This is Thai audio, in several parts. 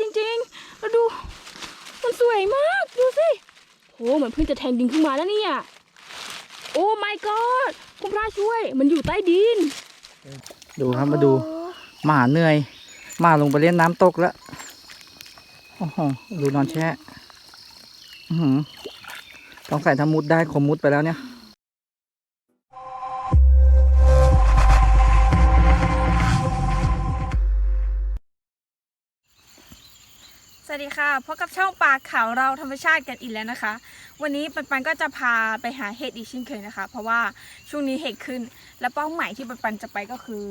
จริงๆแล้วดู มันสวยมากดูสิโหเหมือนเพิ่งจะแทงดินขึ้นมาแล้วเนี่ย โอ้ my god คุณพระช่วย มันอยู่ใต้ดิน ดูครับมาดูหมาเหนื่อยหมาลงไปเล่นน้ำตกแล้วโอ้โหดูนอนแช่ต้องใส่ถ้ามุดได้คงมุดไปแล้วเนี่ย วัสดีค่ะพบกับช่องปากข่าวเราธรรมชาติกันอีกแล้วนะคะ วันนี้ปันปันก็จะพาไปหาเห็ดอีกเช่นเคยนะคะ เพราะว่าช่วงนี้เห็ดขึ้น และเป้าหมายที่ปันปันจะไปก็คือ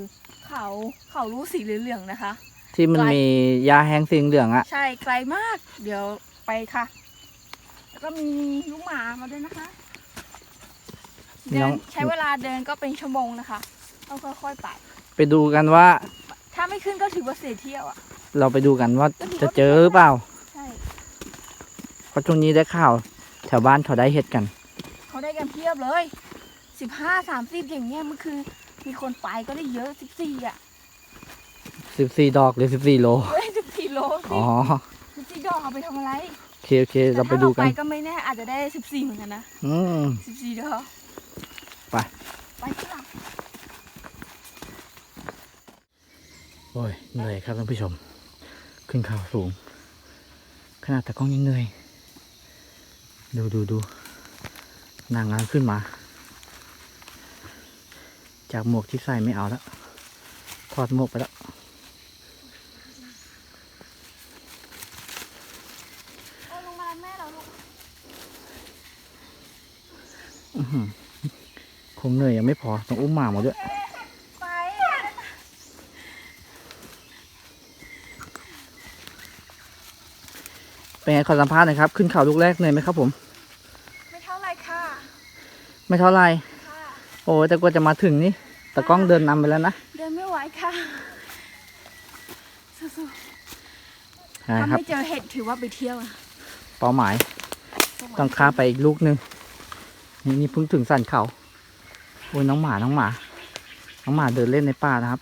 เขาเขารู้สีเหลืองๆนะคะ ที่มันไกลมียาแห้งสีเหลืองๆอะใช่ไกลมาก เดี๋ยวไปค่ะ แล้วก็มีลูกหมามาด้วยนะคะเดิน้อนงใช้เวลาเดินก็เป็นชั่วโมงนะคะต้องค่อยๆไปไปดูกันว่า ถ้าไม่ขึ้นก็ถือว่าเสียเที่ยวอะ เราไปดูกันว่าจะเจอหรือเปล่าใช่เพราะช่วงนี้ได้ข่าว แถวบ้านเขาได้เห็ดกัน เขาได้กันเพียบเลยสิบห้าสามสิบอย่างเงี้ยมันคือ มีคนไปก็ได้เยอะสิบสี่อะ14ดอกหรือ14โลเฮ้ยสิบสี่โลอ๋อสิบสี่ดอกเอาไปทำอะไรโอเคโอเค เราไปดูกันแต่ถ้าเราไปก็ไม่แน่อาจจะได้สิบสี่เหมือนกันนะอืม สิบสี่ดอกไป ไปที่หลัง โอ้ยเหนื่อยครับท่านผู้ชม ขึ้นเขาสูง ขนาดตะกล้องยังเหนื่อย ดูดูดูนางงามขึ้นมา จากหมวกที่ใส่ไม่เอาแล้วถอดหมวกไปแล้วเอาลงมาแม่เราลูกอื้อหือคงเหนื่อยยังไม่พอต้องอุ้มหมามาด้วย เป็นไงขอสัมภาษณ์หน่อยครับ ขึ้นเขาลูกแรกเหนื่อยไหมครับผม ไม่เท่าไรค่ะ ไม่เท่าไหรค่ะโอ้ยแต่กว่าจะมาถึงนี่ตะกล้องเดินนำไปแล้วนะ เดินไม่ไหวค่ะสู้นะๆถ้าครับไม่เจอเห็ดถือว่าไปเที่ยวอะเป้าหมาย ต้องข้ามไปอีกลูกหนึ่งนี่นี่เพิ่งถึงสันเขา โอ้ยน้องหมา น้องหมา น้องหมาเดินเล่นในป่านะครับ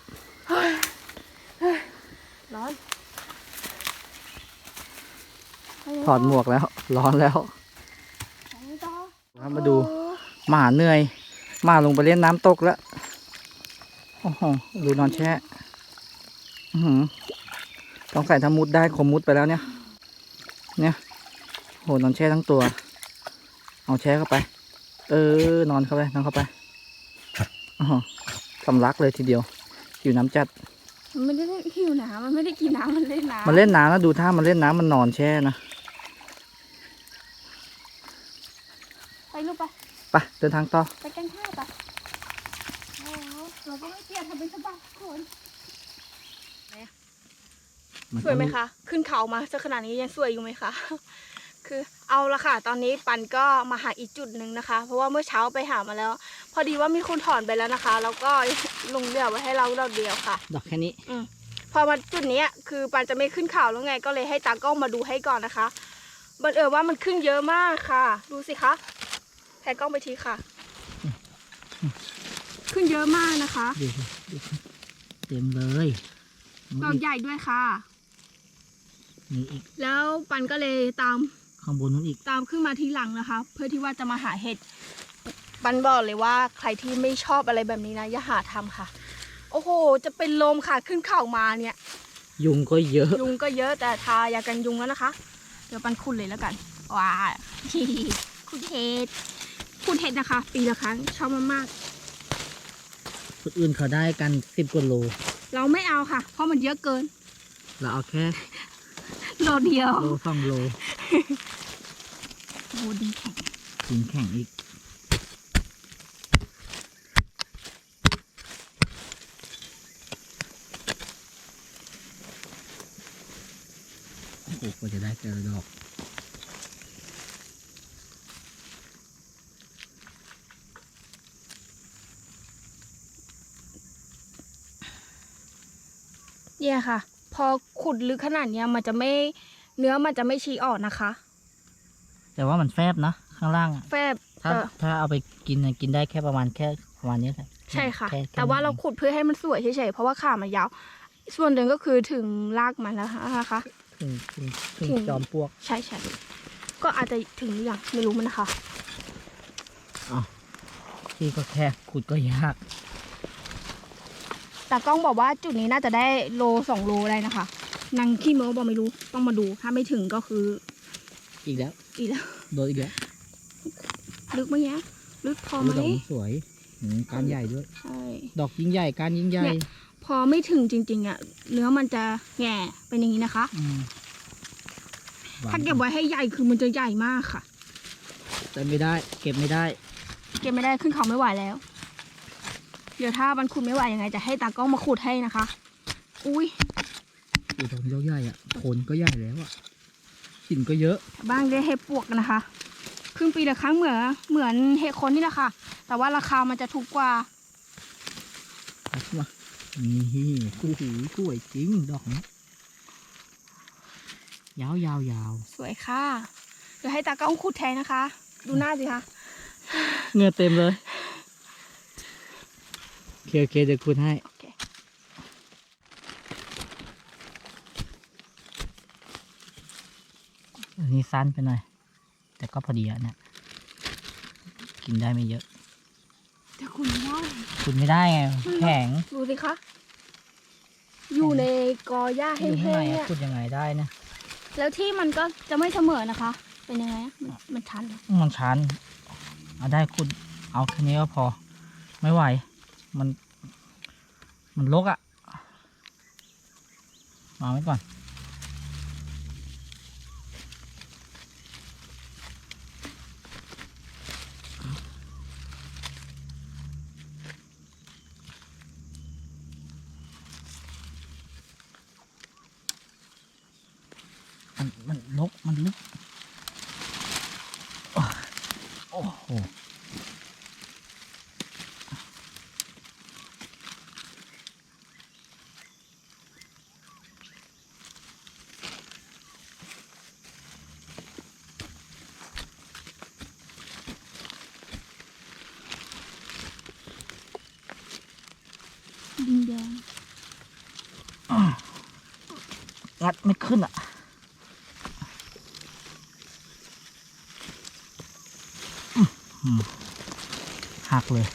ร้อน ถอดหมวกแล้ว ร้อนแล้วไม่ต้องครับมาดูหมาเหนื่อยหมาลงไปเล่นน้ำตกแล้วโอ้โหดูนอนแช่อื้อหือต้องใส่ถ้ามุดได้คงมุดไปแล้วเนี่ย เนี่ยโหนอนแช่ทั้งตัว เอาแช่เข้าไป เออนอนเข้าไปนอนเข้าไปอ๋อสำลักเลยทีเดียวอยู่น้ำจัด มันไม่ได้หิวน้ำมันไม่ได้กินน้ำมันเล่นน้ำมันเล่นน้ำนะดูท่ามันเล่นน้ำมันนอนแช่นะ ไป ลูกไป ไปเดินทางต่อ ไปกันข้าวไปโอ้โหเราก็ไม่เกลียดทำเป็นสบายคนสวยไหมคะ ขึ้นเขามาสักขนาดนี้ยังสวยอยู่ไหมคะ คือเอาละค่ะ ตอนนี้ปันก็มาหาอีกจุดหนึ่งนะคะ เพราะว่าเมื่อเช้าไปหามาแล้ว พอดีว่ามีคนถอนไปแล้วนะคะ แล้วก็ลงเหลือไว้ให้เราเราเดียวค่ะ ดอกแค่นี้พอมาจุดเนี้ยคือปันจะไม่ขึ้นเขาแล้วไง ก็เลยให้ตากล้องมาดูให้ก่อนนะคะบังเอิญว่ามันขึ้นเยอะมากค่ะ ดูสิคะ แผ่กล้องไปทีค่ะ ขึ้นเยอะมากนะคะ ดูสิดูสิเต็มเลยดอกใหญ่ด้วยค่ะนี่อีกแล้วปันก็เลยตามข้างบนนู้นอีก ตามขึ้นมาทีหลังนะคะ เพื่อที่ว่าจะมาหาเห็ดปันบอกเลยว่าใครที่ไม่ชอบอะไรแบบนี้นะอย่าหาทำค่ะ โอ้โห จะเป็นลมค่ะขึ้นเข่ามาเนี่ย ยุงก็เยอะ ยุงก็เยอะแต่ทายากันยุงแล้วนะคะ เดี๋ยวปันขุดเลยแล้วกันว้าขุดเห็ด ขุดเห็ดนะคะ ปีละครั้งชอบมากคนอื่นเขาได้กันสิบกว่าโล ๆเราไม่เอาค่ะ เพราะมันเยอะเกินเราเอาแค่โลเดียวโลสองโลโอ้ดีแข็งถึงแข่งอีก โอ้โหกว่าจะได้แต่ละดอก เนี่ยค่ะ พอขุดลึกขนาดเนี้ยมันจะไม่เนื้อมันจะไม่ชี้ออกนะคะ แต่ว่ามันแฟบนะข้างล่างอะแฟบถ้าแต่ถ้าเอาไปกินอะกินได้แค่ประมาณแค่ประมาณนี้แหละใช่ค่ะค่ค่แต่ว่าเรานี้ขุดเพื่อให้มันสวยเฉยๆเพราะว่าขามันยาว ส่วนหนึ่งก็คือถึงรากมันแล้วนะคะ ถึงถึงถึงถึง จอมปลวก ใช่ใช่ก็อาจจะถึงหรือยังไม่รู้มันนะคะ ที่ก็แค่ขุดก็ยาก แต่กล้องบอกว่าจุดนี้น่าจะได้โลสองโลได้นะคะนางขี้เมอบอกไม่รู้ต้องมาดูถ้าไม่ถึงก็คือ อีกแล้ว อีกแล้วโดนอีกแล้วลึกไหมเนี้ยลึกพอไหมดอกมันสวยอืมการใหญ่ด้วยใช่ดอกยิ่งใหญ่การยิ่งใหญ่ เนี่ย พอไม่ถึงจริง ๆอะเนื้อมันจะแง่เป็นอย่างนี้นะคะ อืมหวานถ้าเก็บไว้ให้ใหญ่คือมันจะใหญ่มากค่ะ แต่ไม่ได้ เก็บไม่ได้ เก็บไม่ได้ขึ้นเขาไม่ไหวแล้ว เดี๋ยวถ้ามันขุดไม่ไหวยังไง จะให้ตากล้องมาขุดให้นะคะ อุ้ยอีดอกนี้ดอกใหญ่อะโคนก็ใหญ่แล้วอะหินก็เยอะ บ้างได้เห็ดปวกนะคะ ครึ่งปีละครั้งเหมือนเหมือนเห็ดคนนี่แหละค่ะ แต่ว่าราคามันจะถูกกว่าเอาเข้ามานี่คู่หูสวยจริงดอกนี้ยาวยาวยาวสวยค่ะ เดี๋ยวให้ตากล้องขุดแทนนะคะ ดูหน้าสิคะเหงื่อเต็มเลยโอ เคโอเคเดี๋ยวคุณให้โอเคอันนี้สั้นไปหน่อย แต่ก็พอดีอะเนี่ยกินได้ไม่เยอะ แต่คุณไม่ได้คุณไม่ได้ไงแข็งดูสิคะ อยู่ในกอหญ้าอยู่ข้างแห้ในงๆอะเนี่ยคุณยังไงได้นะ แล้วที่มันก็จะไม่เสมอนะคะ เป็นยังไงอะมันมันชันเหรอมันชัน เอาได้คุณเอาแค่นี้ก็พอ ไม่ไหว มัน มันลกอะ่ะ มาไว้ก่อนมันมันลกมันลึก โอ้โห ดินแดงงัดไม่ขึ้นอะอื้อหือหักเลย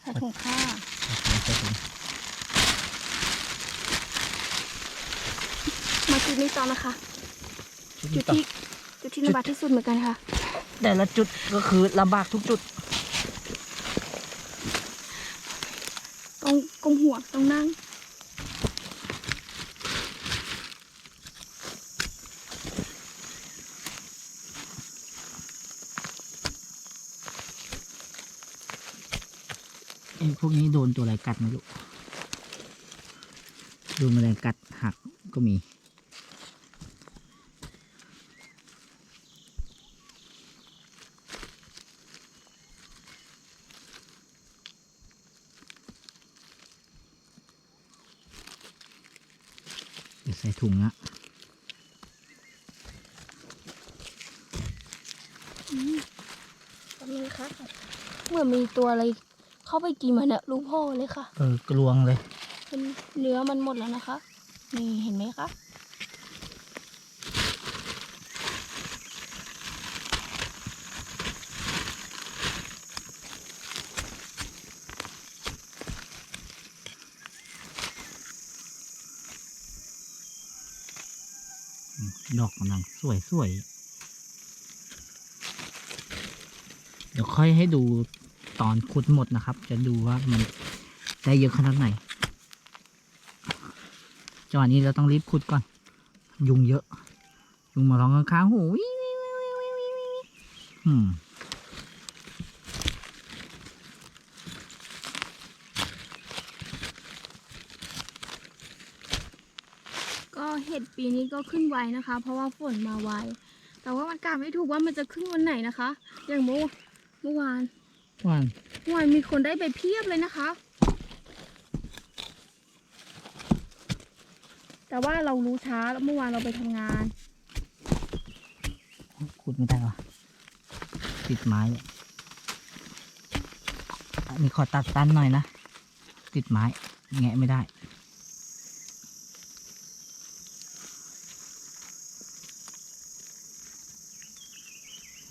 ใส่ถุงผ้าใส่ถุงมาจุดนี้ต่อนะคะชุดจุนี้ดต่อที่จุดที่ลำบากที่สุดเหมือนกันค่ะ แต่ละจุดก็คือลำบากทุกจุดต้องกลมหัวต้องนั่งไอ้พวกนี้โดนตัวอะไรกัดไม่รู้โดนแมลงกัดหักก็มี ใส่ถุงอะแป๊บนึงค่ะเหมือนมีตัวอะไรเข้าไปกินมันเนี่ยลูกพ่อเลยค่ะ เออกลวงเลย เป็นเนื้อมันหมดแล้วนะคะ นี่เห็นไหมคะ ดอกกำลังสวยสวยเดี๋ยวค่อยให้ดูตอนขุดหมดนะครับ จะดูว่ามันได้เยอะขนาดไหนจังหวะนี้เราต้องรีบขุดก่อน ยุงเยอะ ยุงมาร้องข้างๆหูวิววิววิววิววิววิววิวอืม ก็เห็ด ปีนี้ก็ขึ้นไวนะคะ เพราะว่าฝนมาไว แต่ว่ามันกาไม่ถูกว่ามันจะขึ้นวันไหนนะคะ อย่างเมื่อเมื่อวานว่านเมื่อวานมีคนได้ไปเพียบเลยนะคะ แต่ว่าเรารู้ช้าแล้วเมื่อวานเราไปทำงาน ขุดไม่ได้วะติดไม้อะอันนี้ขอตัดสั้นหน่อยนะ ติดไม้ แงะไม่ได้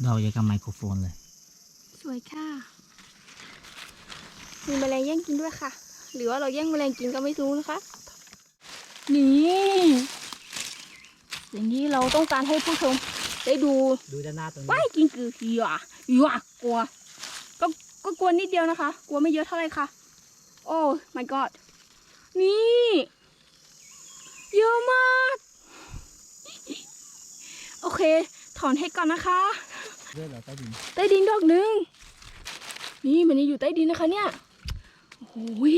เราอย่ากับไมโครโฟนเลย สวยค่ะ มีแมลงแย่งกินด้วยค่ะ หรือว่าเราแย่งแมลงกินก็ไม่รู้นะคะ นี่อย่างนี้เราต้องการให้ผู้ชมได้ดูดูด้านหน้าตรงนี้ว่ายกินคือหยวหยวกลัว ก็ก็กลัวนิดเดียวนะคะ กลัวไม่เยอะเท่าไหร่ค่ะ โอ้ my god นี่ เยอะมาก โอเค ถอนให้ก่อนนะคะ ด้วยเหรอใต้ดินใต้ดินดอกหนึ่งนี่มันนี่อยู่ใต้ดินนะคะเนี่ยโอ้ย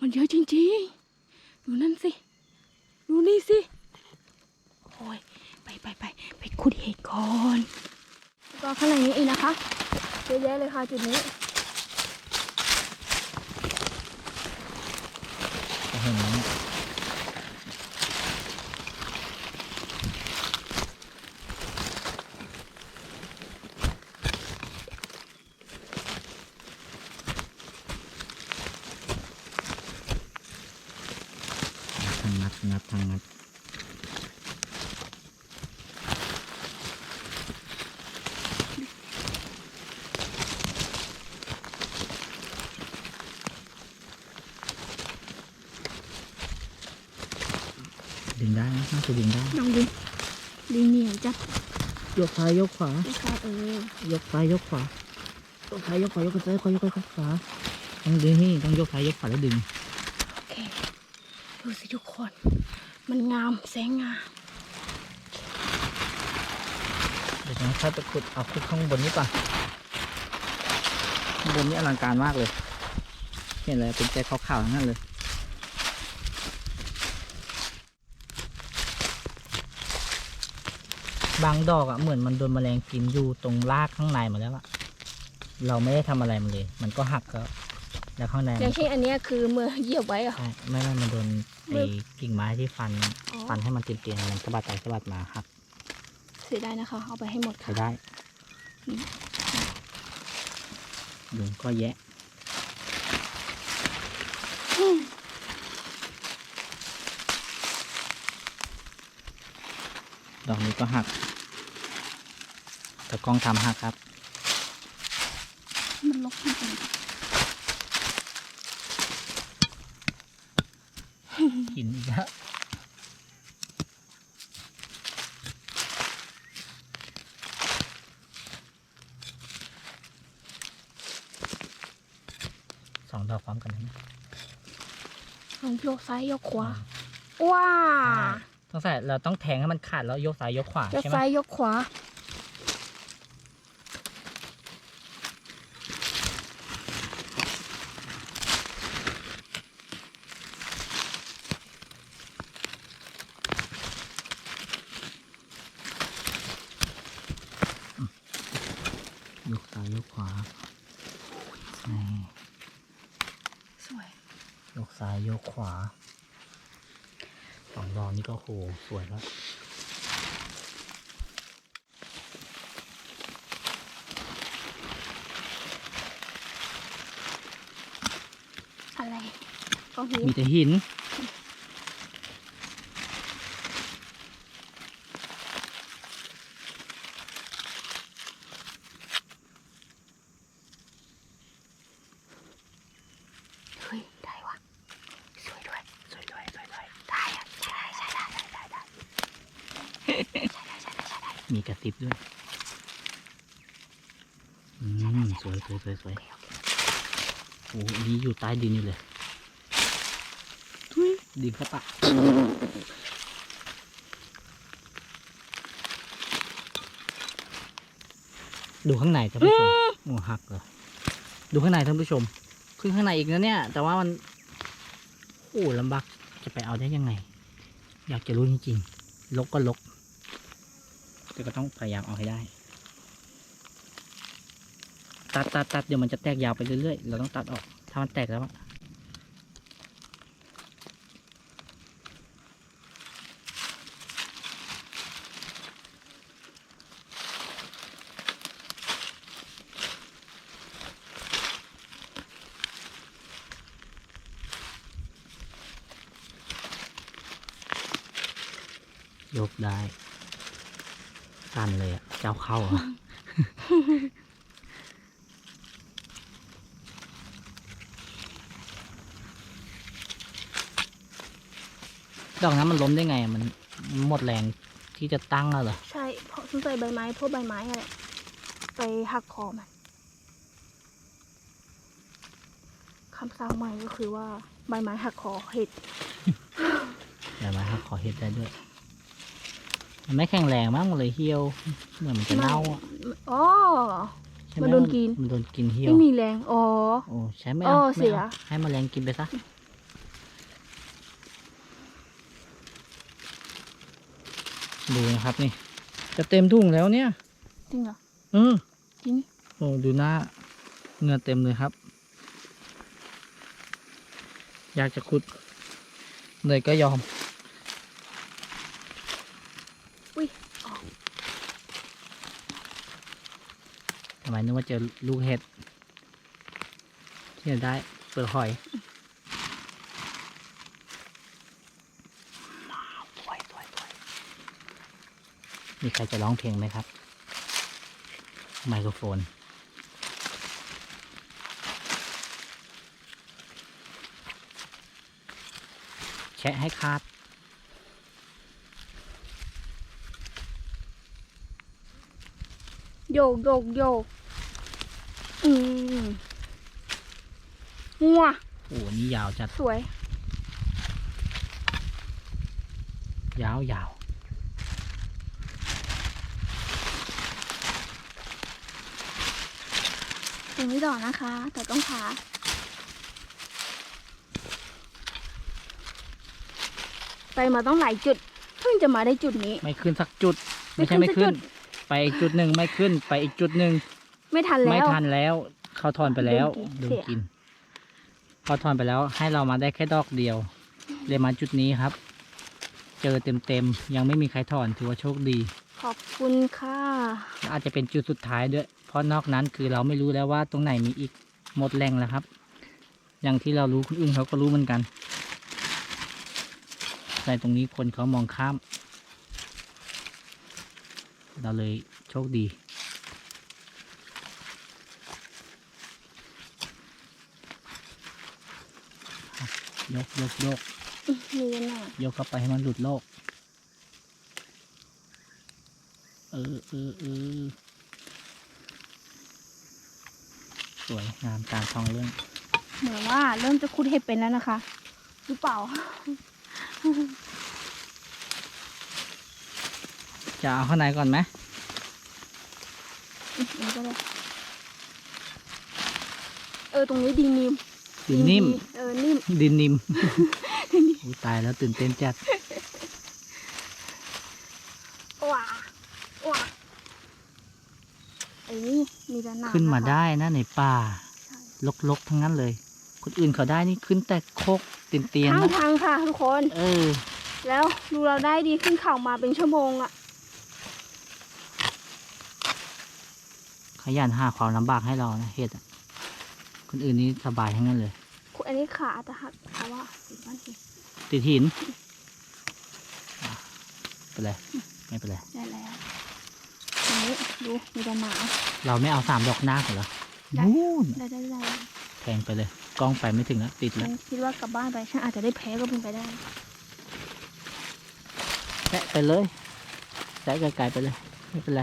มันเยอะจริงๆ ดูนั่นสิ ดูนี่สิ โอ้ย ไปไปไปไปขุดเห็ดก่อนแล้วก็ข้างในนี้เองนะคะเยอะแยะเลยค่ะจุดนี้จะเห็นไหมเนี่ยทางงัดงัดทางงัด ดึงได้นะน่า จะดึงได้ลองดูดินเหนียวจัดยกซ้ายยกขวานะคะเออยกซ้ายยกขวายกซ้ายยกขวายกซ้ายขวายกขวาต้องดึงนี่ต้องยกซ้ายยกขวาแล้วดึงโอเคดูสิทุกคน มันงามแสงงามเดี๋ยวจะค่อยไปขุดเอาขุดข้างบนนี้ป่ะข้างบนนี่อลังการมากเลยเห็นเลยเป็นใจขาวๆทั้งนั้นเลย บางดอกอะเหมือนมันโดนแมลงกินอยู่ตรงรากข้างในหมาแล้วอะเราไม่ได้ทำอะไรมันเลย มันก็หักแล้วแล้วข้างในอมัย่านงเช่นอันเนี้ยคือเมื่อเหยียบไว้เหรอะใช่ไม่ไม่มันโดนมืไอ้อกิ่งไม้ที่ฟันอ๋อ ฟันให้มันเตียนๆมันสะบัดไปสะบัดมาหักเสียดายนะคะ เอาไปให้หมดใช้ค่ะ ได้อืมลุงก็แยะดอกนี้ก็หัก แต่กล้องทำหักครับ มันลกจริงหินอีกแล้วสองดอกพร้อมกันนะๆลองโยกซ้ายโยกขวา ว้าต้องใส่เราต้องแทงให้มันขาดแล้วยกซ้ายยกขวาโยกใช่ไหมซ้ายโยกขวา ยกซ้ายยกขวานี่ สวย ยกซ้ายยกขวาสองดอกนี่ก็ โห สวยแล้วอะไรก็หูมีแต่หิน เฮ้ย ได้ว่ะ สวยด้วย สวยด้วยสวยด้วย ได้อะใช่ได้ใช่ได้ได้ได้ได้ มีกระติบด้วย อืมสวยสวยสวยสวยโอ้นนี้อยู่ใต้ดินนี่เลย ทุยดินกระปะดูข้างในท่านผู้ชมโอ้หักเหรอดูข้างในท่านผู้ชม ขึ้นข้างในอีกนะเนี่ย แต่ว่ามัน โอ้ลำบาก จะไปเอาได้ยังไง อยากจะรู้จริงๆลกก็ลก ก็ต้องพยายามเอาให้ได้ ตัดตัดตัดเดี๋ยวมันจะแตกยาวไปเรื่อยๆ เราต้องตัดออก ถ้ามันแตกแล้วยกได้ สั่นเลยอะเจ้าเข้าอะดอกนั้นมันล้มได้ไงอะมันหมดแรงที่จะตั้งแล้วเหรอ ใช่ เพราะสงสัยใบไม้พวกใบไม้อะไรไปหักคอมันคำสั่งใหม่ก็คือว่าใบไม้หักคอเห็ดเดี๋ยวมาครับขอเห็ดได้ด้วย มันไม่แข็งแรงมากมันเลยเหี่ยว เหมือนมันจะเน่าอะอ๋อ ใช่ไหมันโดนกิน มันโดนกินเหี่ยว ไม่มีแรง อ๋อ โอ้ใช้ไม่อ๋เอาอไม่เสียเอาให้แมลงกินไปซะ ดูนะครับนี่ จะเต็มทุ่งแล้วเนี่ย จริงเหรอเออจริง โอ้ดูหน้าเหงื่อเต็มเลยครับ อยากจะขุดเลยก็ยอม อุ้ยออก ทำไมนึกว่าเจอลูกเห็ดที่จะได้เปลือกหอยสวยสวยสวมีใครจะร้องเพลงไหมครับ ไมโครโฟน แชะให้คาดโยกโยกโยก อืมงัวโอ้นี่ยาวจัด สวย ยาวยาวยังไม่ต่อนะคะ แต่ต้องพาไปมาต้องหลายจุด เพิ่งจะมาได้จุดนี้ ไม่ขึ้นสักจุด ไม่ไม่ใช่ขึ้ไม่นสักขึ้นจุดไปอีกจุดหนึ่งไม่ขึ้น ไปอีกจุดหนึ่ง ไม่ทันแล้ว ไม่ทันแล้ว เขาทอนไปแล้วโดโดนนกินกินเขาทอนไปแล้ว ให้เรามาได้แค่ดอกเดียวเลยมาจุดนี้ครับ เจอเต็มๆยังไม่มีใครถอนถือว่าโชคดี ขอบคุณค่ะอาจจะเป็นจุดสุดท้ายด้วย เพราะนอกนั้นคือเราไม่รู้แล้วว่าตรงไหนมีอีกหมดแรงแล้วครับ อย่างที่เรารู้คนอื่นเขาก็รู้เหมือนกันแต่ตรงนี้คนเขามองข้าม เราเลยโชคดี ยกยกยกมีกันหน่อยยกเข้าไปให้มันหลุดโลก เออเออเออสวยงามตามท้องเรื่อง เหมือนว่าเริ่มจะคุดเห็ดเป็นแล้วนะคะ หรือเปล่า จะเอาข้างในก่อนไหมอืมอันนี้ก็ได้เออตรงนี้ดีนิ่ม ดินนิ่มดีเออ นิ่ม ดินนิ่มอุ๊ยตายแล้วตื่นเต้นจัดว้าว้าไอ้นี่มีแต่หนามขึ้นมาะคะได้นะในป่าใช่ลกๆ ทั้งนั้นเลย คนอื่นเขาได้นี่ขึ้นแต่โคกเตียนเตียนทางนะทางค่ะ ทุกคน เออ แล้วดูเราได้ดีขึ้นเขามาเป็นชั่วโมงอะขยันหาความลำบากให้เรานะเห็ดอะ คนอื่นนี่สบายทั้งนั้นเลย อันนี้ขาอาจจะหักเพราะว่าติดบ้านหินติดหินอะไปเลยไม่เป็นไรได้แล้วอันนี้ดูมีแต่หนามเราไม่เอาสามดอกหน้าก่อนเหรอได้นู่นได้ได้ได้แทงไปเลย กล้องไปไม่ถึงแล้วติดฉัแล้วนคิดว่ากลับบ้านไปฉันอาจจะได้แพ้ก็เป็นไปได้แตะไปเลยแตะไกลๆไปเลย ไม่เป็นไร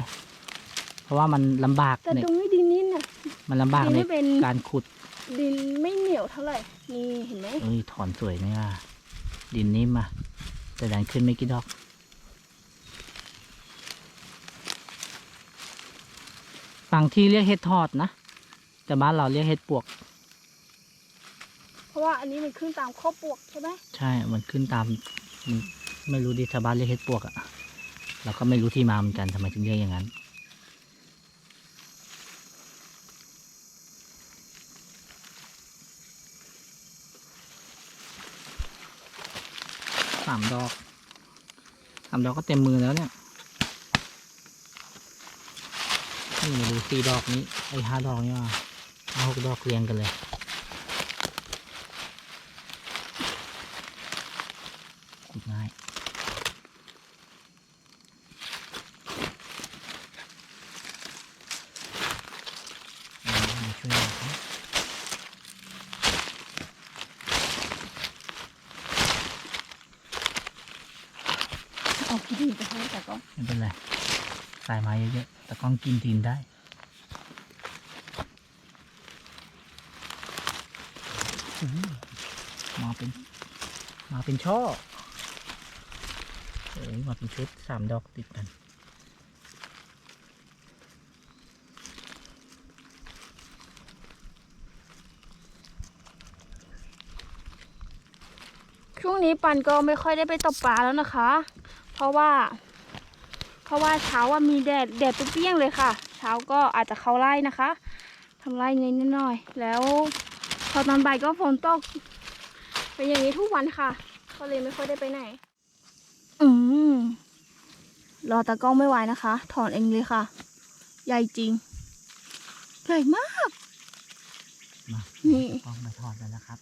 เพราะว่ามันลำบากแต่ในตรงนี้ดินนี่น่ะมันลำบากดินในไม่เป็นการขุด ดินไม่เหนียวเท่าไหร่ นี่เห็นไหมเอ้ยถอนสวยนี่ว่าดินนิ่มอะ แต่ดันขึ้นไม่กี่ดอก บางที่เรียกเห็ดทอดนะ แต่บ้านเราเรียกเห็ดปวก เพราะว่าอันนี้มันขึ้นตามข้อปวกใช่ไหมใช่ มันขึ้นตามมันไม่รู้ดิชาวบ้านเรียกเห็ดปวกอะเราก็ไม่รู้ที่มาเหมือนกันทำไมถึงเรียกอย่างนั้นามดอกสามดอกก็เต็มมือแล้วเนี่ย นี่มาดูสี่ดอกนี้ ไอ้ห้าดอกนี่ว่าเอาหกดอกเรียงกันเลย เอาขี้ดินไปให้แต่ก็ ไม่เป็นไรใส่มา เยอะๆแต่กล้องกินดินได้มาเป็น มาเป็นช่อโอ้ยมาเป็นชุดสามดอกติดกันช่วงนี้ปันก็ไม่ค่อยได้ไปตกปลาแล้วนะคะ เพราะว่า ราะว่าเช้าว่ามีแดดแดดเปรี้ยงๆเลยค่ะ เช้าก็อาจจะเข้าไร่นะคะทำไร่นิดๆหน่อยๆแล้วพอตอนบ่ายก็ฝนตกเป็นอย่างนี้ทุกวันค่ะ ก็เลยไม่ค่อยได้ไปไหน อืมรอตากล้องไม่ไหวนะคะ ถอนเองเลยค่ะ ใหญ่จริง ใหญ่มากมานี่กล้องมาทอดแล้วนะครับ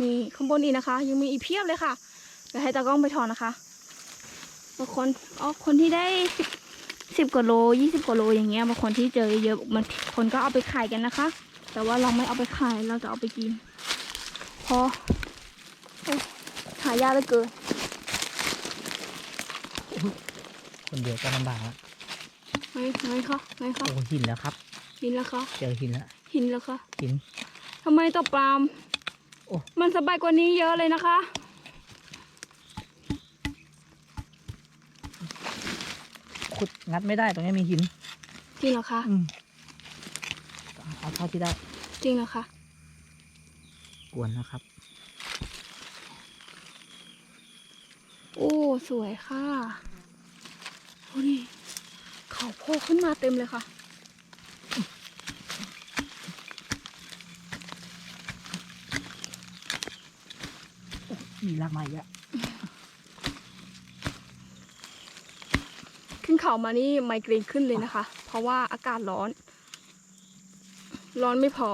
มีข้างบนอีกนะคะ ยังมีอีกเพียบเลยค่ะเดี๋ยวให้ตากล้องไปถอนนะคะ บางคนอ๋อคนที่ได้สิบสิบกว่าโลยี่สิบกว่าโลอย่างเงี้ยบางคนที่เจอเยอะๆมันคนก็เอาไปขายกันนะคะ แต่ว่าเราไม่เอาไปขายเราจะเอาไปกินเพราะโอ้หายากเหลือเกินคนเดียวก็ลำบากแล้วไงไงคะไงคะโอ้หินแล้วครับ หินแล้วคะเจอหินแล้วหินแล้วคะหินทำไมตกปลามโอ้มันสบายกว่านี้เยอะเลยนะคะ ขุดงัดไม่ได้ตรงนี้มีหิน จริงเหรอคะ อืมเอาเท่าที่ได้ จริงเหรอคะ กวนนะครับ โอ้ สวยค่ะโอ้ดิเขาโผล่ขึ้นมาเต็มเลยค่ะ มีรากไม้เยอะ ขึ้น เขามานี่ไมเกรนขึ้นเลยนะคะ เพราะว่าอากาศร้อน ร้อนไม่พอ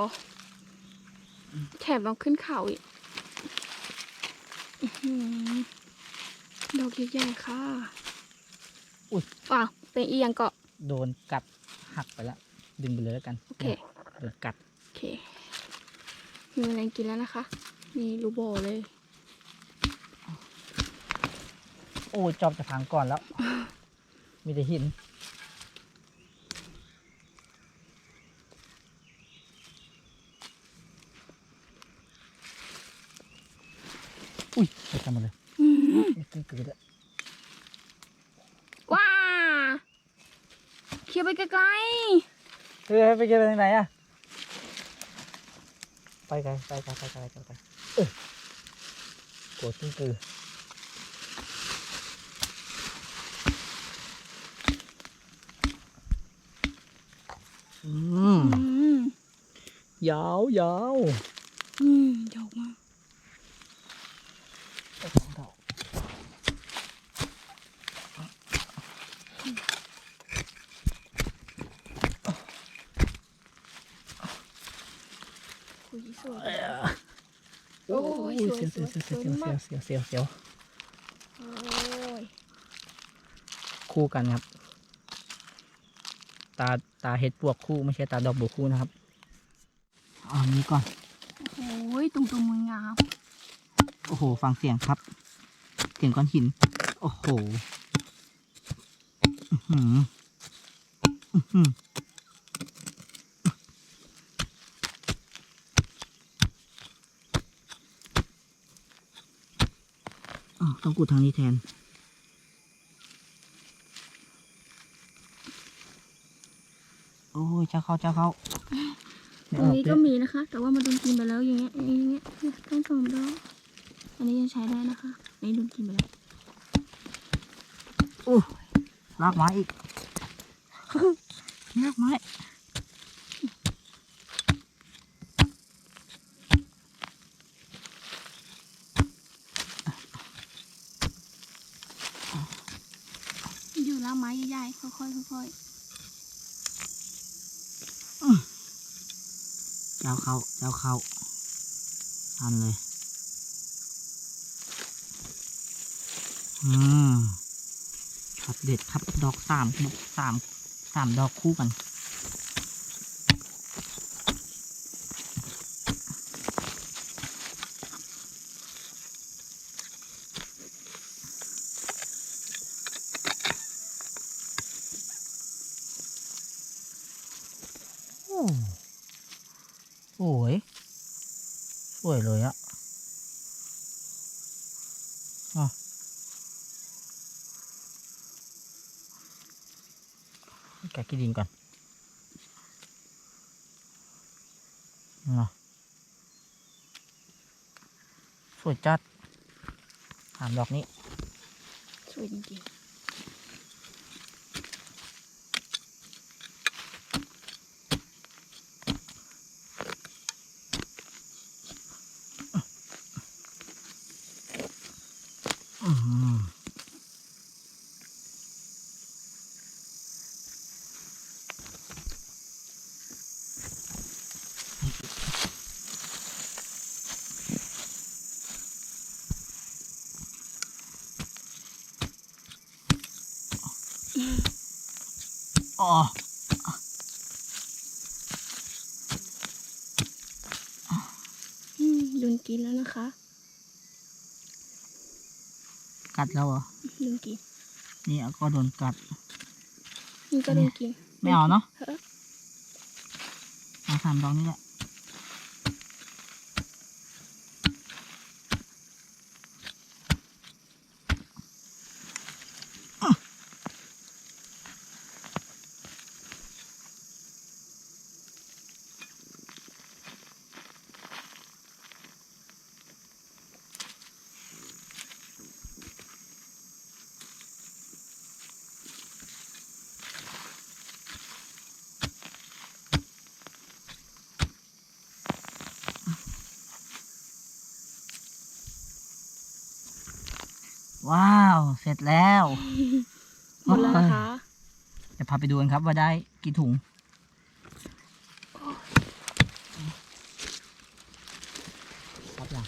แถมต้องขึ้นเขาอีกอื้อหือดอกใหญ่ๆค่ะอุ๊ยอ้าวเป็นอียังเกาะโดนกัดหักไปแล้วดึงไปเลยแล้วกันโอเคโดนกัดโอเคมีอะไรกินแล้วนะคะ มีรูโบเลย โอ้ยจอบจะพังก่อนแล้ว มีแต่หิน อุ้ยไปกันหมาเลยอืมเอ๊ะเกิดเกิดอะว้าเคี้ยวไปไกลเฮ้ยไปเจอไปทางไหนอะไปไกลไปไกลไปไกลไปไกลเออโกรธขึ้นคืออืม ๆอืม ยาวยาวอืมยาวมากคุยสวยโอ้ยโอ้ยเสียวสเสียววยเสียวสวยเสียวเสียวเสียวเสียวเสียวโอ้ยคู่กันครับ ตา ตาเห็ดปวกคู่ไม่ใช่ตาดอกบัวคู่นะครับเอาอันนี้ก่อน โอ้ยตุ่มตุ่มๆงามโอ้โห ฟังเสียงครับ เสียงก้อนหิน โอ้โหอื้อหืออื้อหืออ้าวต้องกูดทางนี้แทน โอ้ย เจ้าเขาเจ้าเขาตรงนี้ก็มีนะคะ แต่ว่ามันโดนกินไปแล้วอย่างเงี้ยอย่างเงี้ยเนี่ยต้องสองดอกอันนี้ยังใช้ได้นะคะอันนี้โดนกินไปแล้วโอ้ลากไม้อีกลากไม้อยู่ล่างไม้ใหญ่ๆค่อยๆค่อยเจ้าเข้า เจ้าเข้าทันเลย อืมช็อตเด็ดครับ ดอกสามสาม สามดอกคู่กัน วยเลยอะอะ แกะกินดินก่อนอะสวยจัดถามดอกนี้ สวยจริงอืม อ๋อๆอืมลุนกินแล้วนะคะ กัดแล้วเหรอลุนกิน นี่ก็โดนกัด นี่ก็ลุนกิน ไม่เอาเนาะเฮ้อเอาสามดอกนี่แหละ ว้าว เสร็จแล้วหมดแล้วนะคะเดี๋ยวพาไปดูกันครับว่าได้กี่ถุง ครับหลัง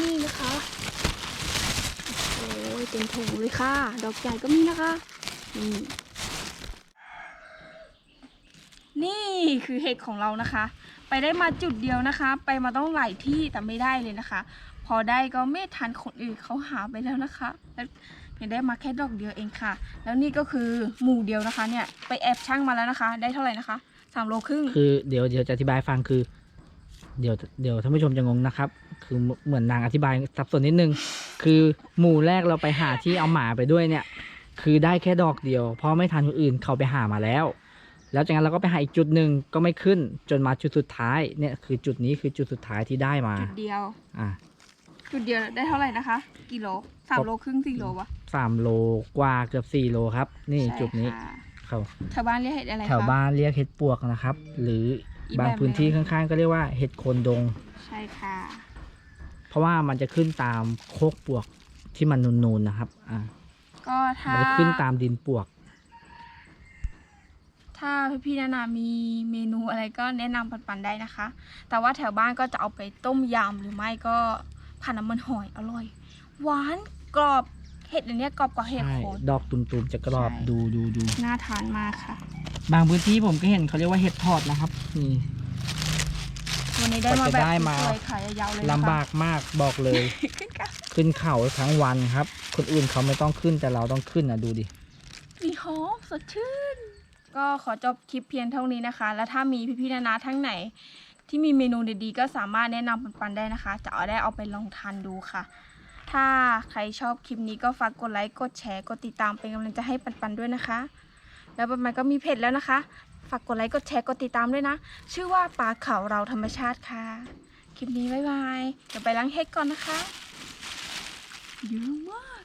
นี่นะคะ โอ้ยเต็มถุงเลยค่ะ ดอกใหญ่ก็มีนะคะ นี่ นี่คือเห็ดของเรานะคะ ไปได้มาจุดเดียวนะคะ ไปมาต้องหลายที่แต่ไม่ได้เลยนะคะพ อได้ก็ไม่ทันคนอื่นเขาหาไปแล้วนะคะแล้วยังได้มาแค่ดอกเดียวเองค่ะ แล้วนี่ก็คือหมู่เดียวนะคะ เนี่ยไปแอบช่างมาแล้วนะคะ ได้เท่าไหร่นะคะสามโลครึ่งคือเดี๋ยวเดี๋ยวจะอธิบายฟังคือ เดี๋ยวเดี๋ยวท่านผู้ชมจะงงนะครับ คือเหมือนนางอธิบายสับสนนิดนึง คือหมู่แรกเราไปหาที่เอาหมาไปด้วยเนี่ย คือได้แค่ดอกเดียว เพราะไม่ทันคนอื่นเขาไปหามาแล้ว แล้วจากนั้นเราก็ไปหาอีกจุดหนึ่งก็ไม่ขึ้นจนมาจุดสุดท้ายเนี่ยคือจุดนี้คือจุดสุดท้ายที่ได้มาจุดเดียว อะ จุดเดียวได้เท่าไหร่นะคะกิโลสามโลครึ่งสี่โลวะ สามโลกว่าเกือบสี่โลครับ นี่ใช่จุดนี้ค่ะเขาแถวบ้านเรียกเห็ดอะไรคะ แถวบ้านเรียกเห็ดปวกนะครับ หรืออีกบางแบบพื้นที่หนึ่ข้างงๆ ก็เรียกว่าเห็ดโคนดง ใช่ค่ะเพราะว่ามันจะขึ้นตามโคกปวกที่มันนูนๆนะครับอ่าก็ถ้ามันจะขึ้นตามดินปวก ถ้าพี่ๆนานามีเมนูอะไรก็แนะนำปันๆได้นะคะ แต่ว่าแถวบ้านก็จะเอาไปต้มยำหรือไม่ก็ ผ่านน้ำมันหอยอร่อย หวานกรอบเห็ดอันเนี้ยกรอบกว่าเห็ดใช่โคน ดอกตุ่มๆจะกรอบใช่ ดูดูดูน่าทานมากค่ะ บางพื้นที่ผมก็เห็นเขาเรียกว่าเห็ดทอดนะครับนี่ วันนี้ได้มากว่าแบจะบได้มา สวยๆขายาวๆเลยนะคะลำบากมากบอกเลยขึ้นค่ะขึ้นเขาทั้งวันครับ คนอื่นเขาไม่ต้องขึ้นแต่เราต้องขึ้นนะดูดิ มีหอมสดชื่น ก็ขอจบคลิปเพียงเท่านี้นะคะ แล้วถ้ามีพี่ๆนานาทั้งไหน ที่มีเมนูดีๆ ก็สามารถแนะนำปันๆได้นะคะ จะเอาได้เอาไปลองทานดูค่ะ ถ้าใครชอบคลิปนี้ก็ฝากกดไลค์กดแชร์กดติดตามเป็นกำลังใจให้ปันๆด้วยนะคะ แล้วปันๆก็มีเพจแล้วนะคะ ฝากกดไลค์กดแชร์กดติดตามด้วยนะ ชื่อว่าปลาเขาเราธรรมชาติค่ะ คลิปนี้บ๊ายบายเดี๋ยวไปล้างเฮ็ดก่อนนะคะเยอะมาก